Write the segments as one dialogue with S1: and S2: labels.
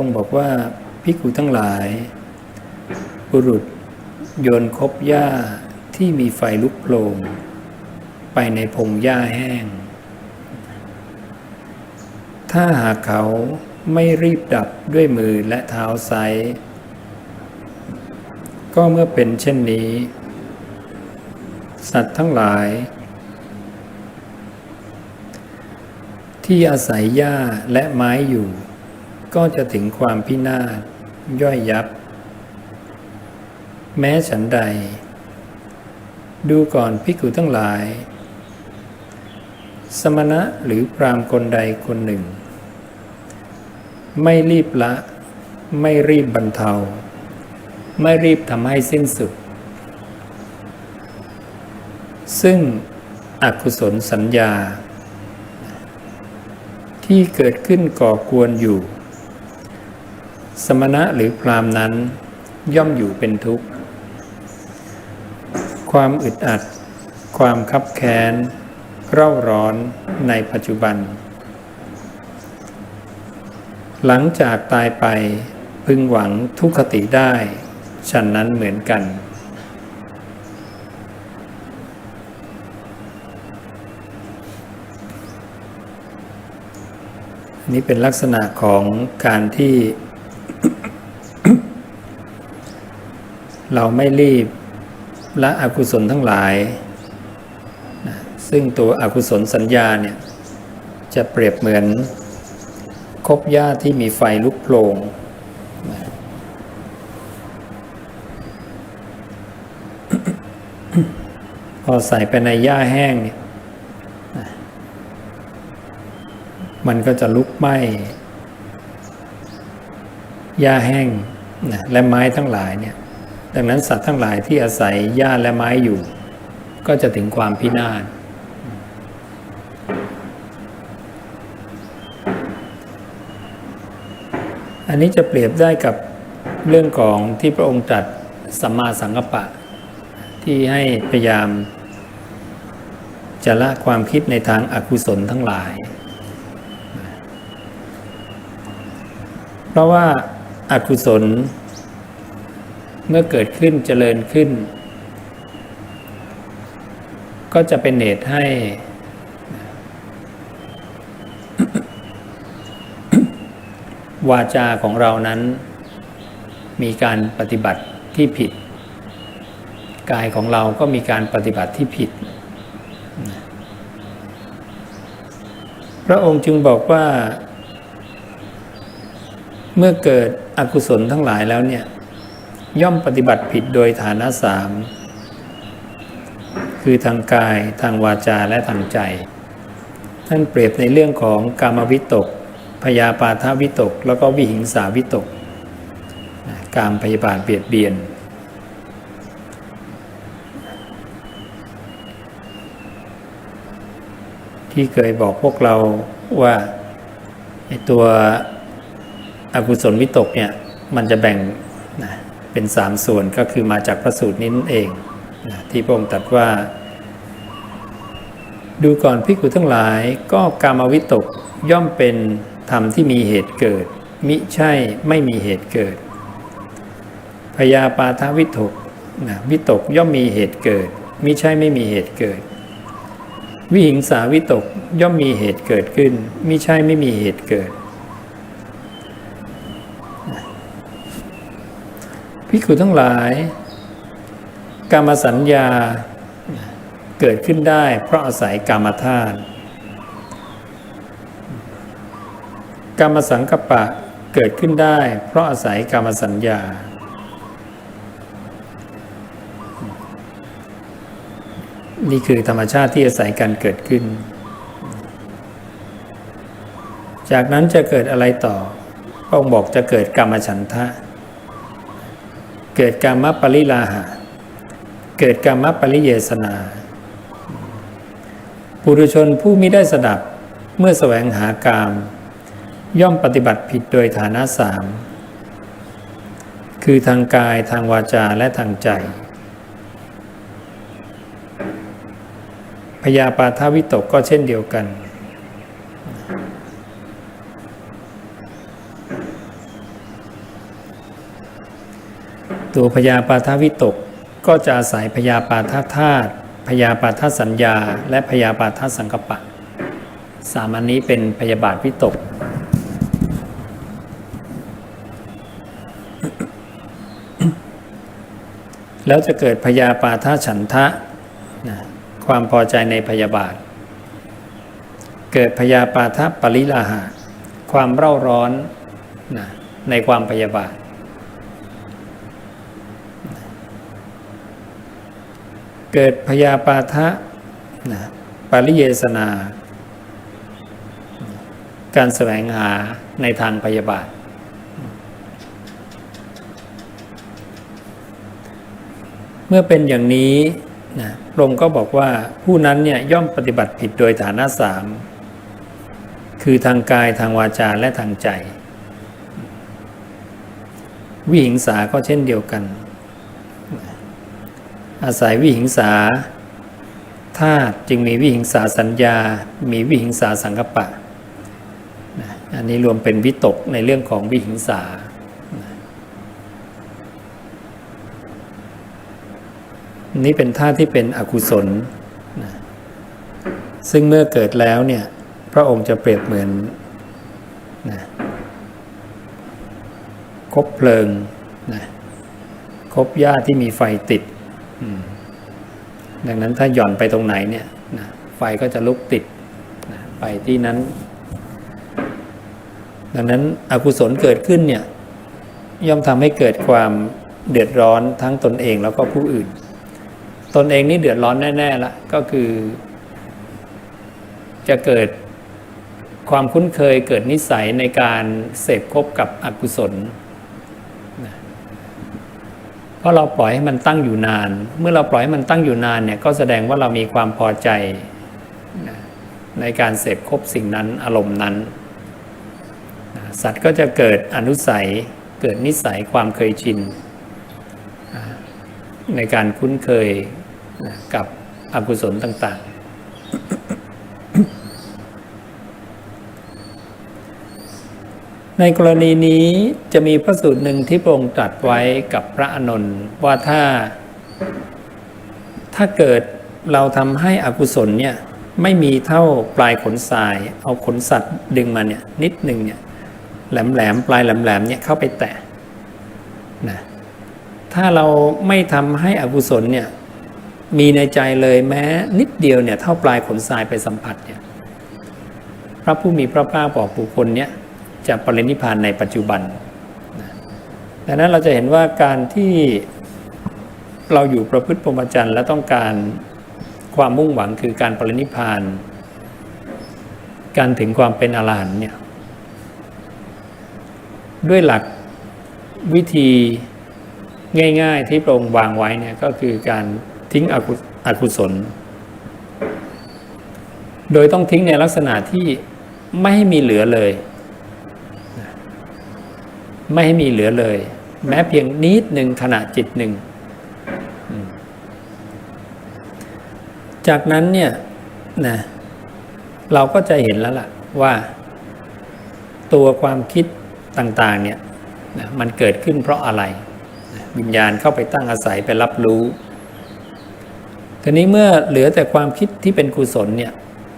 S1: ระองค์บอกว่าพิกุทั้งหลาย บุรุษ โยนคบหญ้าที่มีไฟลุกโผลงไปในพงหญ้าแห้ง ถ้าหากเขาไม่รีบดับด้วยมือและเท้าไซก็เมื่อเป็นเช่นนี้ สัตว์ทั้งหลาย ที่อาศัยหญ้าและไม้อยู่ ก็จะถึงความพินาศย่อยยับ แม้ฉันใด ดูก่อนพิกุทั้งหลาย สมณะหรือพรามคนใดคนหนึ่ง ไม่รีบละ ไม่รีบบรรเทา ไม่รีบทำให้สิ้นสุด ซึ่งอกุศลสัญญา ที่เกิดขึ้นก่อกวนอยู่ สมณะหรือพรามนั้น ย่อมอยู่เป็นทุกข์ ความอึดอัด ความคับแค้น เร่าร้อนในปัจจุบัน หลังจากตายไปพึงหวังทุกขติได้ ฉันนั้นเหมือนกันนนี้เป็นลักษณะของการที่ เราไม่รีบละอกุศลทั้งหลายนะซึ่งตัวอกุศลสัญญาเนี่ยจะเปรียบเหมือนคบหญ้าที่มีไฟลุกโผลงนะพอใส่ไปในหญ้าแห้งเนี่ยนะมันก็จะลุกไหม้หญ้าแห้งนะและไม้ทั้งหลายเนี่ย ดังนั้นสัตว์ทั้งหลายที่อาศัยหญ้าและไม้อยู่ ก็จะถึงความพินาศอันนี้จะเปรียบได้กับเรื่องของที่พระองค์ตรัสสัมมาสังกัปปะ ที่ให้พยายาม จะละความคิดในทางอากุศลทั้งหลาย เพราะว่าอากุศล เมื่อเกิดขึ้นเจริญขึ้น ก็จะเป็นเหตุให้ วาจาของเรานั้น มีการปฏิบัติที่ผิด กายของเราก็มีการปฏิบัติที่ผิด พระองค์จึงบอกว่า เมื่อเกิดอกุศลทั้งหลายแล้วเนี่ย ย่อมปฏิบัติผิดโดยฐานะสามคือทางกายทางวาจาและทางใจ ท่านเปรียบในเรื่องของกามวิตก พยาปาทวิตก แล้วก็วิหิงสาวิตก กามพยาบาทเบียดเบียน ที่เคยบอกพวกเราว่าไอตัวอกุศลวิตกเนี่ยมันจะแบ่งนะ เป็นสามส่วนก็คือมาจากพระสูตรนี้นั่นเองนะที่พระองค์ตรัสว่า ดูก่อนพิกุทั้งหลายก็กามวิตกย่อมเป็นธรรมที่มีเหตุเกิด มิใช่ไม่มีเหตุเกิดพยาปาทวิตกนะวิตกย่อมมีเหตุเกิด มิใช่ไม่มีเหตุเกิด วิหิงสาวิตกย่อมมีเหตุเกิดขึ้น มิใช่ไม่มีเหตุเกิด พิกุทั้งหลายกามสัญญาเกิดขึ้นได้ เพราะอาศัยกามธาตุกามสังกปะเกิดขึ้นได้ เพราะอาศัยกามสัญญา นี่คือธรรมชาติที่อาศัยการเกิดขึ้น จากนั้นจะเกิดอะไรต่อพระองค์บอกจะเกิดกรรมฉันทะ เกิดกรรมปริลาหะ เกิดกรรมปริเยสนา ปุถุชนผู้มิได้สดับเมื่อแสวงหากาม ย่อมปฏิบัติผิดโดยฐานะสาม คือทางกายทางวาจาและทางใจ พยาปาทวิตกก็เช่นเดียวกัน ตัวพยาปาทวิตก ก็จะอาศัยพยาปาทธาตุพยาปาทสัญญา และพยาปาทสังกปะ สามอันนี้เป็นพยาบาทวิตก แล้วจะเกิดพยาปาทฉันทะนะความพอใจในพยาบาท เกิดพยาปาทปริลาหะ ความเร่าร้อนนะในความพยาบาท เกิดพยาปาทะนะปริเยสนา การแสวงหาในทางพยาบาท เมื่อเป็นอย่างนี้นะพระองค์ก็บอกว่าผู้นั้นเนี่ยย่อมปฏิบัติผิดโดยฐานะสามคือทางกายทางวาจาและทางใจ วิหิงสาก็เช่นเดียวกัน อาศัยวิหิงสาธาตุจึงมีวิหิงสาสัญญา มีวิหิงสาสังกปะ อันนี้รวมเป็นวิตกในเรื่องของวิหิงสานี่เป็นท่าที่เป็นอกุศลนะซึ่งเมื่อเกิดแล้วเนี่ย พระองค์จะเปรียบเหมือนนะคบเพลิงนะคบหญ้าที่มีไฟติด ดังนั้นถ้าหย่อนไปตรงไหนเนี่ยนะไฟก็จะลุกติดนะไปที่นั้น ดังนั้นอกุศลเกิดขึ้นเนี่ยย่อมทำให้เกิดความเดือดร้อนทั้งตนเองแล้วก็ผู้อื่น ตนเองนี่เดือดร้อนแน่ๆละก็คือ จะเกิดความคุ้นเคยเกิดนิสัยในการเสพคบกับอกุศลน เพราะเราปล่อยให้มันตั้งอยู่นาน เมื่อเราปล่อยให้มันตั้งอยู่นานเนี่ยก็แสดงว่าเรามีความพอใจในการเสพคบสิ่งนั้นอารมณ์นั้น สัตว์ก็จะเกิดอนุสัยเกิดนิสัยความเคยชิน ในการคุ้นเคยกับอกุศลต่าง ในกรณีนี้จะมีพระสูตรหนึ่งที่พระองค์ตรัสไว้กับพระอานนท์ว่าถ้า ถ้าเกิดเราทำให้อกุศลเนี่ยไม่มีเท่าปลายขนทราย เอาขนสัตว์ดึงมาเนี่ยนิดหนึ่งเนี่ยแหลมๆปลายแหลมๆเนี่ยเข้าไปแตะนะถ้าเราไม่ทำให้อกุศลเนี่ยมีในใจเลยแม้นิดเดียวเนี่ยเท่าปลายขนทรายไปสัมผัสเนี่ยพระผู้มีพระภาคบอกบุคคลเนี่ย จะปรินิพานในปัจจุบันดังนั้นเราจะเห็นว่าการที่เราอยู่ประพฤติพรหมจรรย์และต้องการความมุ่งหวังคือการปรินิพาน การถึงความเป็นอรหันต์เนี่ยด้วยหลักวิธีง่าย ๆ ที่พระองค์วางไว้เนี่ยก็คือการทิ้งอกุอกุศล โดยต้องทิ้งในลักษณะที่ไม่ให้มีเหลือเลย ไม่ให้มีเหลือเลย แม้เพียงนิดหนึ่งขณะจิตหนึ่ง จากนั้นเนี่ยนะเราก็จะเห็นแล้วล่ะว่า ตัวความคิดต่าง ๆ เนี่ยนะมันเกิดขึ้นเพราะอะไรวิญญาณเข้าไปตั้งอาศัยไปรับรู้ทีนี้เมื่อเหลือแต่ความคิดที่เป็นกุศลเนี่ย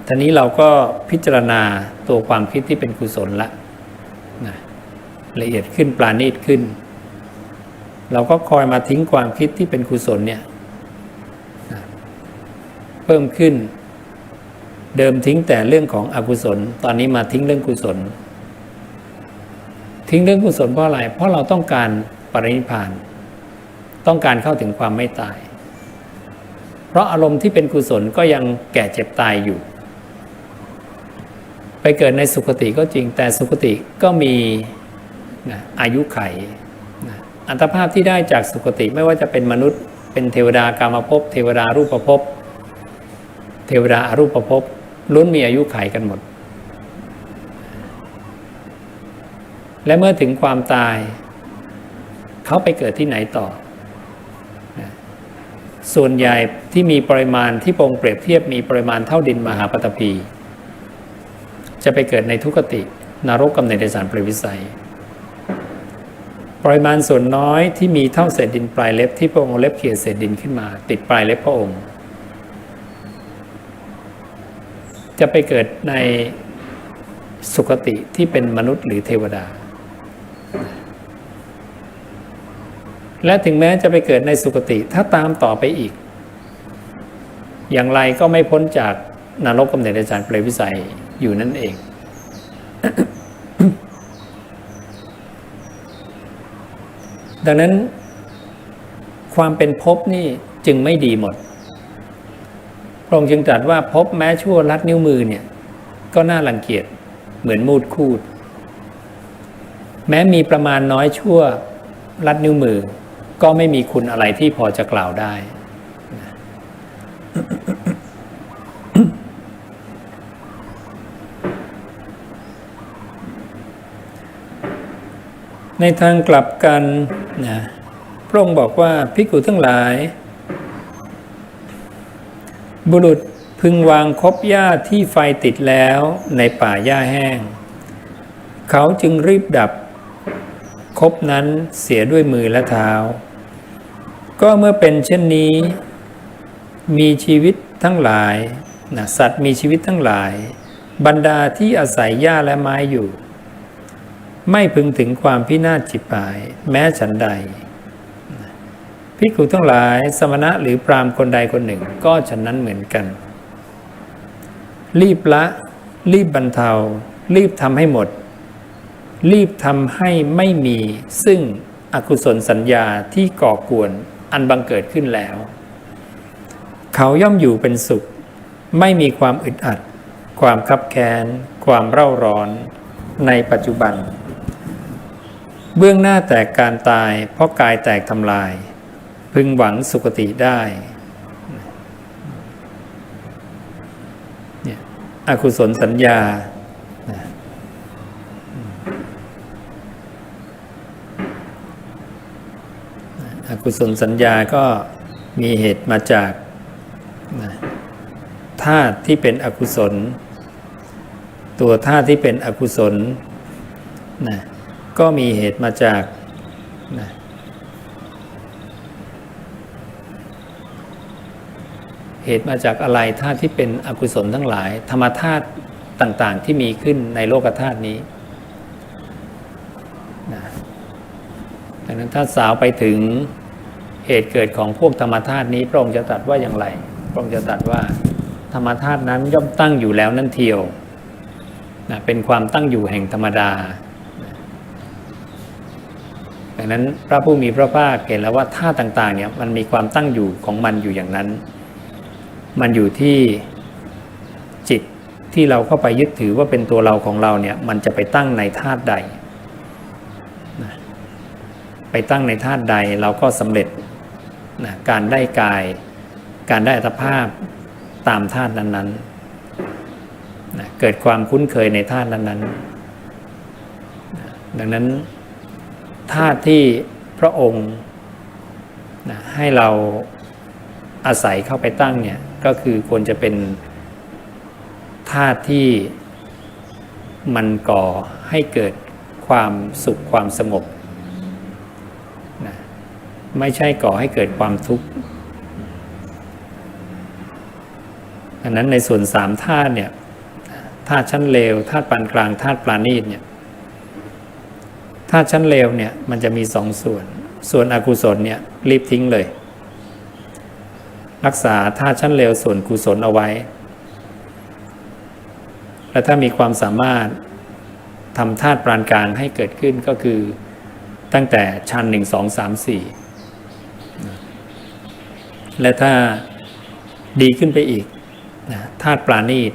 S1: ทีนี้เราก็พิจารณาตัวความคิดที่เป็นกุศลละนะ ละเอียดขึ้นปราณีตขึ้น เราก็คอยมาทิ้งความคิดที่เป็นกุศลเนี่ยเพิ่มขึ้น เดิมทิ้งแต่เรื่องของอกุศล ตอนนี้มาทิ้งเรื่องกุศล ทิ้งเรื่องกุศลเพราะอะไร เพราะเราต้องการปรินิพาน ต้องการเข้าถึงความไม่ตาย เพราะอารมณ์ที่เป็นกุศลก็ยังแก่เจ็บตายอยู่ ไปเกิดในสุคติก็จริงแต่สุคติก็มี นะอายุไขนะอัตภาพที่ได้จากสุคติไม่ว่าจะเป็นมนุษย์ เป็นเทวดากามภพเทวดารูปภพเทวดาอารูปภพล้วนมีอายุไขกันหมด และเมื่อถึงความตาย เขาไปเกิดที่ไหนต่อ ส่วนใหญ่ที่มีปริมาณที่พรองเปรียบเทียบมีปริมาณเท่าดินมหาปฐพีจะไปเกิดในทุกติ นรกกำเนิดในสารปริวิสัย ปริมาณส่วนน้อยที่มีเท่าเศษดินปลายเล็บที่พระองค์เล็บเขี่ยเศษดินขึ้นมา ติดปลายเล็บพระองค์ จะไปเกิดในสุคติที่เป็นมนุษย์หรือเทวดา และถึงแม้จะไปเกิดในสุคติถ้าตามต่อไปอีก อย่างไรก็ไม่พ้นจากนรกกำเนิดอาจารย์เปรวิสัยอยู่นั่นเอง ดังนั้น ความเป็นภพนี่จึงไม่ดีหมด พระองค์จึงตรัสว่าภพแม้ชั่วลัดนิ้วมือเนี่ย ก็น่ารังเกียจเหมือนมูดคูด แม้มีประมาณน้อยชั่วลัดนิ้วมือ ก็ไม่มีคุณอะไรที่พอจะกล่าวได้ ในทางกลับกันนะพระองค์บอกว่าภิกขุทั้งหลาย บุรุษพึงวางคบหญ้าที่ไฟติดแล้วในป่าหญ้าแห้ง เขาจึงรีบดับคบนั้นเสียด้วยมือและเท้า ก็เมื่อเป็นเช่นนี้ มีชีวิตทั้งหลายนะสัตว์มีชีวิตทั้งหลาย บรรดาที่อาศัยหญ้าและไม้อยู่ ไม่พึงถึงความพินาศจิบหาย แม้ฉันใดพิกุทั้งหลายสมณะหรือพรามคนใดคนหนึ่ง ก็ฉันนั้นเหมือนกัน รีบละ รีบบรรเทา รีบทำให้หมด รีบทำให้ไม่มีซึ่งอกุศลสัญญาที่ก่อกวนอันบังเกิดขึ้นแล้ว เขาย่อมอยู่เป็นสุข ไม่มีความอึดอัด ความคับแค้น ความเร่าร้อน ในปัจจุบัน เบื้องหน้าแตกการตาย เพราะกายแตกทำลาย พึงหวังสุคติได้เนี่ยอกุศลสัญญา อกุศลสัญญาก็มีเหตุมาจากธาตุที่เป็นอกุศล ตัวธาตุที่เป็นอกุศลนะ ก็มีเหตุมาจากนะเหตุมาจากอะไรธาตุที่เป็นอกุศลทั้งหลาย ธรรมธาตุต่างๆที่มีขึ้นในโลกธาตุนี้นะดังนั้นถ้าสาวไปถึงเหตุเกิดของพวกธรรมธาตุนี้พระองค์จะตรัสว่าอย่างไร พระองค์จะตรัสว่าธรรมธาตุนั้นย่อมตั้งอยู่แล้วนั่นเทียวนะเป็นความตั้งอยู่แห่งธรรมดา ดังนั้นพระผู้มีพระภาคเห็นแล้วว่าธาตุต่างๆเนี่ยมันมีความตั้งอยู่ของมันอยู่อย่างนั้น มันอยู่ที่จิตที่เราเข้าไปยึดถือว่าเป็นตัวเราของเราเนี่ยมันจะไปตั้งในธาตุใด ไปตั้งในธาตุใดเราก็สำเร็จนะการได้กาย การได้อัตภาพตามธาตุนั้นๆนะเกิดความคุ้นเคยในธาตุนั้นๆ ดังนั้น ธาตุที่พระองค์นะให้เราอาศัยเข้าไปตั้งเนี่ยก็คือควรจะเป็นธาตุที่มันก่อให้เกิดความสุขความสงบนะไม่ใช่ก่อให้เกิดความทุกข์อันนั้นในส่วนสามธาตุเนี่ยธาตุชั้นเลวธาตุปานกลางธาตุปราณีตเนี่ย ธาตุชั้นเลวเนี่ยมันจะมีสองส่วน ส่วนอกุศลเนี่ยรีบทิ้งเลย รักษาธาตุชั้นเลวส่วนกุศลเอาไว้ และถ้ามีความสามารถทำธาตุปรานกลางให้เกิดขึ้นก็คือตั้งแต่ชั้นหนึ่งสองสามสี่และถ้าดีขึ้นไปอีกธาตุปราณีต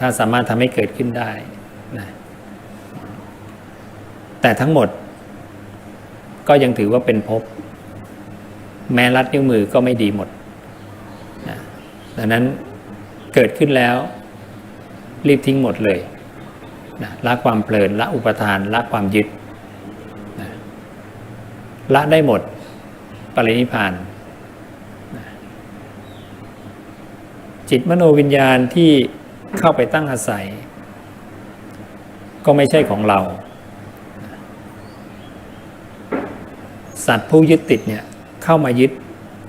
S1: ถ้าสามารถทำให้เกิดขึ้นได้ แต่ทั้งหมดก็ยังถือว่าเป็นภพแม้รัดนิ้วมือก็ไม่ดีหมดนะดังนั้นเกิดขึ้นแล้ว รีบทิ้งหมดเลยนะละความเพลินละอุปทานละความยึดนะละได้หมดปรินิพานนะจิตมโนวิญญาณที่เข้าไปตั้งอาศัย ก็ไม่ใช่ของเรา สัตว์ผู้ยึดติดเนี่ยเข้ามายึด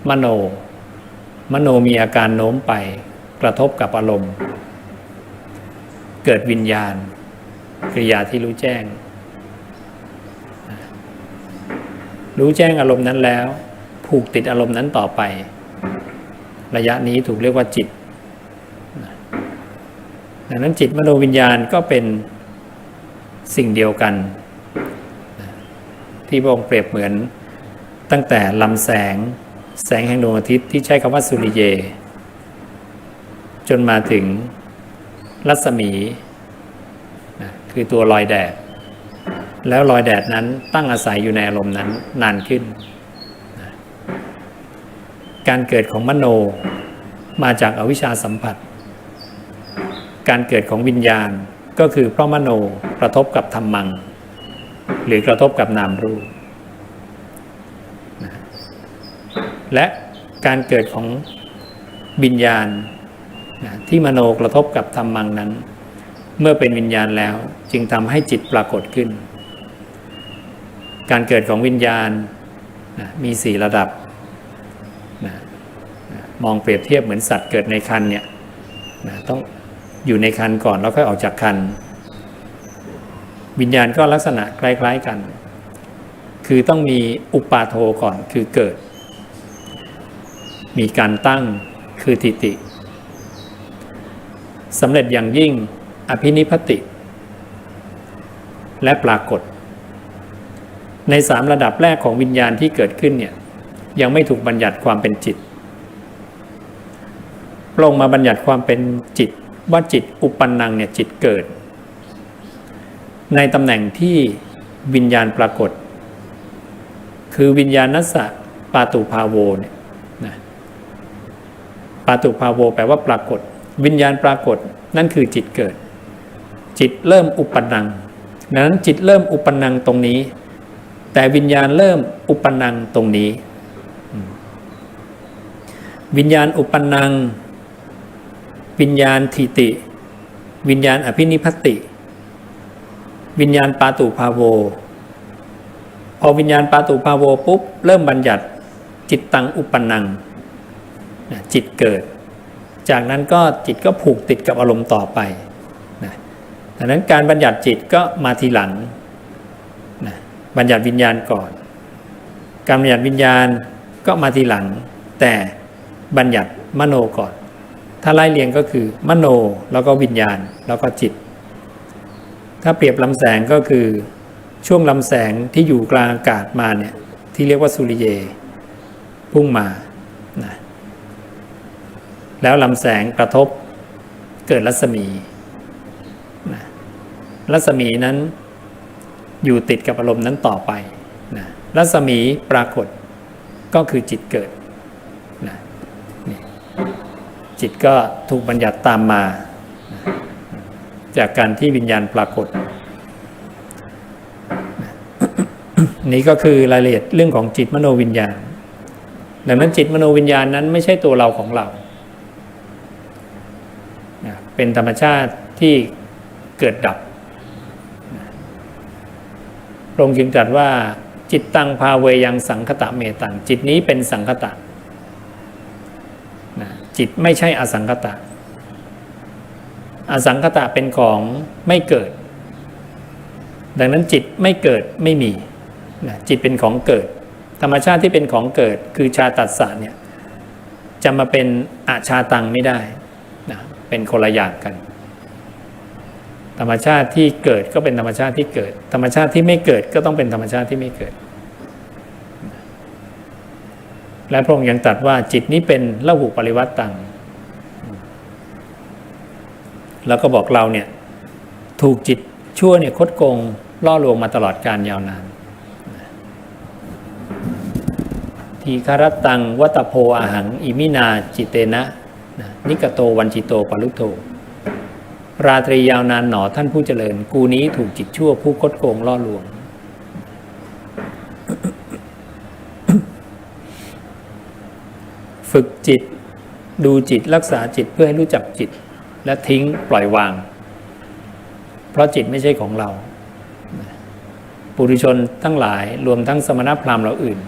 S1: มโน มโนมีอาการโน้มไปกระทบกับอารมณ์ เกิดวิญญาณกริยาที่รู้แจ้ง รู้แจ้งอารมณ์นั้นแล้ว ผูกติดอารมณ์นั้นต่อไป ระยะนี้ถูกเรียกว่าจิตดังนั้นจิตมโนวิญญาณก็เป็นสิ่งเดียวกัน ที่พระองค์เปรียบเหมือน ตั้งแต่ลำแสง แสงแห่งดวงอาทิตย์ที่ใช้คำว่าสุริเย จนมาถึงรัศมีนะคือตัวลอยแดด แล้วรอยแดดนั้นตั้งอาศัยอยู่ในอารมณ์นั้นนานขึ้นนะการเกิดของมโนมาจากอวิชชาสัมผัส การเกิดของวิญญาณก็คือเพราะมโนกระทบกับธรรมัง หรือกระทบกับนามรูปนะ และการเกิดของวิญญาณนะที่มโนกระทบกับธรรมังนั้น เมื่อเป็นวิญญาณแล้วจึงทำให้จิตปรากฏขึ้น การเกิดของวิญญาณนะมีสี่ระดับนะนะมองเปรียบเทียบเหมือนสัตว์เกิดในคันเนี่ยนะต้องอยู่ในคันก่อนแล้วค่อยออกจากคัน วิญญาณก็ลักษณะคล้ายๆกัน คือต้องมีอุปาโทก่อนคือเกิด มีการตั้งคือทิติสำเร็จอย่างยิ่งอภินิพติ และปรากฏ ในสามระดับแรกของวิญญาณที่เกิดขึ้นเนี่ยยังไม่ถูกบัญญัติความเป็นจิตลงมาบัญญัติความเป็นจิตว่าจิตอุปนังเนี่ยจิตเกิด ในตำแหน่งที่วิญญาณปรากฏ คือวิญญาณนัสสะปาตุภาโวเนี่ย ปาตุภาโวแปลว่าปรากฏ วิญญาณปรากฏนั่นคือจิตเกิด จิตเริ่มอุปนังดังนั้นจิตเริ่มอุปนังตรงนี้ แต่วิญญาณเริ่มอุปนังตรงนี้ วิญญาณอุปนัง วิญญาณทิติ วิญญาณอภินิพัตติวิญญาณปาตุภาโวพอวิญญาณปาตุภาโวปุ๊บเริ่มบัญญัติจิตตังอุปนัง นะจิตเกิด จากนั้นก็จิตก็ผูกติดกับอารมณ์ต่อไปนะดังนั้นการบัญญัติจิตก็มาทีหลังนะบัญญัติวิญญาณก่อน การบัญญัติวิญญาณก็มาทีหลัง แต่บัญญัติมโนก่อน ถ้าไล่เรียงก็คือมโนแล้วก็วิญญาณแล้วก็จิต ถ้าเปรียบลำแสงก็คือช่วงลำแสงที่อยู่กลางอากาศมาเนี่ยที่เรียกว่าสุริเย พุ่งมานะ แล้วลำแสงกระทบเกิดรัศมีนะรัศมีนั้นอยู่ติดกับอารมณ์นั้นต่อไปนะรัศมีปรากฏก็คือจิตเกิดนะนจิตก็ถูกบัญญัติตามมานะจากการที่วิญญาณปรากฏนะนี่ก็คือรายละเอียดเรื่องของจิตมโนวิญญาณ ดังนั้นจิตมโนวิญญาณนั้นไม่ใช่ตัวเราของเรา เป็นธรรมชาติที่เกิดดับพระองค์จึงตรัสว่า จิตตังพาเวยังสังคตะเมตัง จิตนี้เป็นสังคตะนะจิตไม่ใช่อสังคตะ อสังคตะเป็นของไม่เกิด ดังนั้นจิตไม่เกิดไม่มีนะจิตเป็นของเกิด ธรรมชาติที่เป็นของเกิดคือชาตัสสะเนี่ยจะมาเป็นอาชาตังไม่ได้ เป็นคนละอย่างกัน ธรรมชาติที่เกิดก็เป็นธรรมชาติที่เกิด ธรรมชาติที่ไม่เกิดก็ต้องเป็นธรรมชาติที่ไม่เกิด และพระองค์ยังตรัสว่าจิตนี้เป็นละหุปริวัตตังแล้วก็บอกเราเนี่ยถูกจิตชั่วเนี่ยคดโกงล่อลวงมาตลอดการยาวนานทีคารตังวัตโพอาหัง อิมินาจิเตนะ นะนิกโตวันจิโตปลุโต ราตรียาวนานหนอท่านผู้เจริญ กูนี้ถูกจิตชั่วผู้คดโกงล่อลวง ฝึกจิตดูจิตรักษาจิตเพื่อให้รู้จักจิต และทิ้งปล่อยวาง เพราะจิตไม่ใช่ของเรา ปุถุชนทั้งหลายรวมทั้งสมณพราหมณ์เราอื่น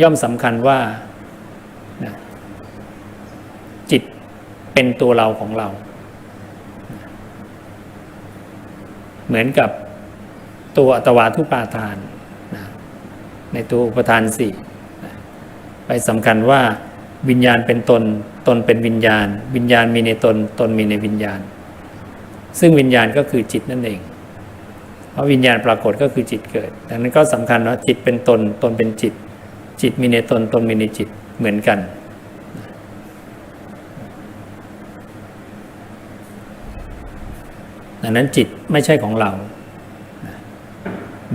S1: ย่อมสำคัญว่านะจิต เป็นตัวเราของเรา เหมือนกับตัวอัตวาทุปาทานนะในตัวอุปทานสี่ไปสำคัญว่าวิญญาณเป็นตน ตนเป็นวิญญาณ วิญญาณมีในตน ตนมีในวิญญาณ ซึ่งวิญญาณก็คือจิตนั่นเอง เพราะวิญญาณปรากฏก็คือจิตเกิด ดังนั้นก็สำคัญว่าจิตเป็นตน ตนเป็นจิต จิตมีในตน ตนมีในจิตเหมือนกัน ดังนั้นจิตไม่ใช่ของเรา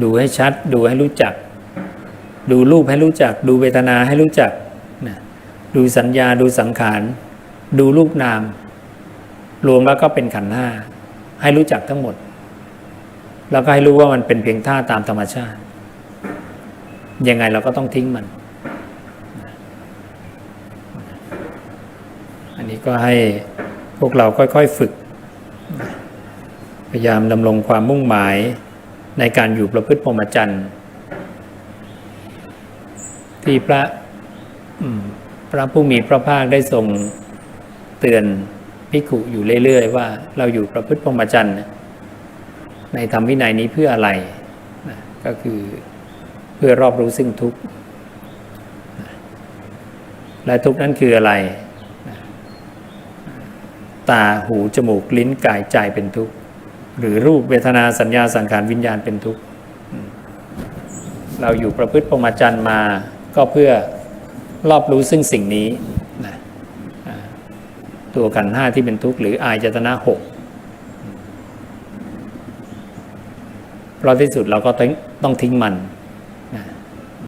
S1: ดูให้ชัด ดูให้รู้จัก ดูรูปให้รู้จัก ดูเวทนาให้รู้จักนะดูสัญญาดูสังขาร ดูรูปนาม รวมแล้วก็เป็นขันธ์ห้าให้รู้จักทั้งหมด แล้วก็ให้รู้ว่ามันเป็นเพียงท่าตามธรรมชาติ ยังไงเราก็ต้องทิ้งมัน อันนี้ก็ให้พวกเราค่อยๆฝึก พยายามดำรงความมุ่งหมายในการอยู่ประพฤติพรหมจรรย์ที่พระพระผู้มีพระภาคได้ทรงเตือนภิกุอยู่เรื่อยๆ ว่าเราอยู่ประพฤติพรหมจรรย์ในธรรมวินัยนี้เพื่ออะไรนะก็คือเพื่อรอบรู้ซึ่งทุกข์และทุกข์นั้นคืออะไร ตาหูจมูกลิ้นกายใจเป็นทุกข์ หรือรูปเวทนาสัญญาสังขารวิญญาณเป็นทุกข์เราอยู่ประพฤติพรหมจรรย์มาก็เพื่อรอบรู้ซึ่งสิ่งนี้นะตัวกันห้าที่เป็นทุกข์หรืออายจตนะหกเพราะที่สุดเราก็ต้องต้องทิ้งมัน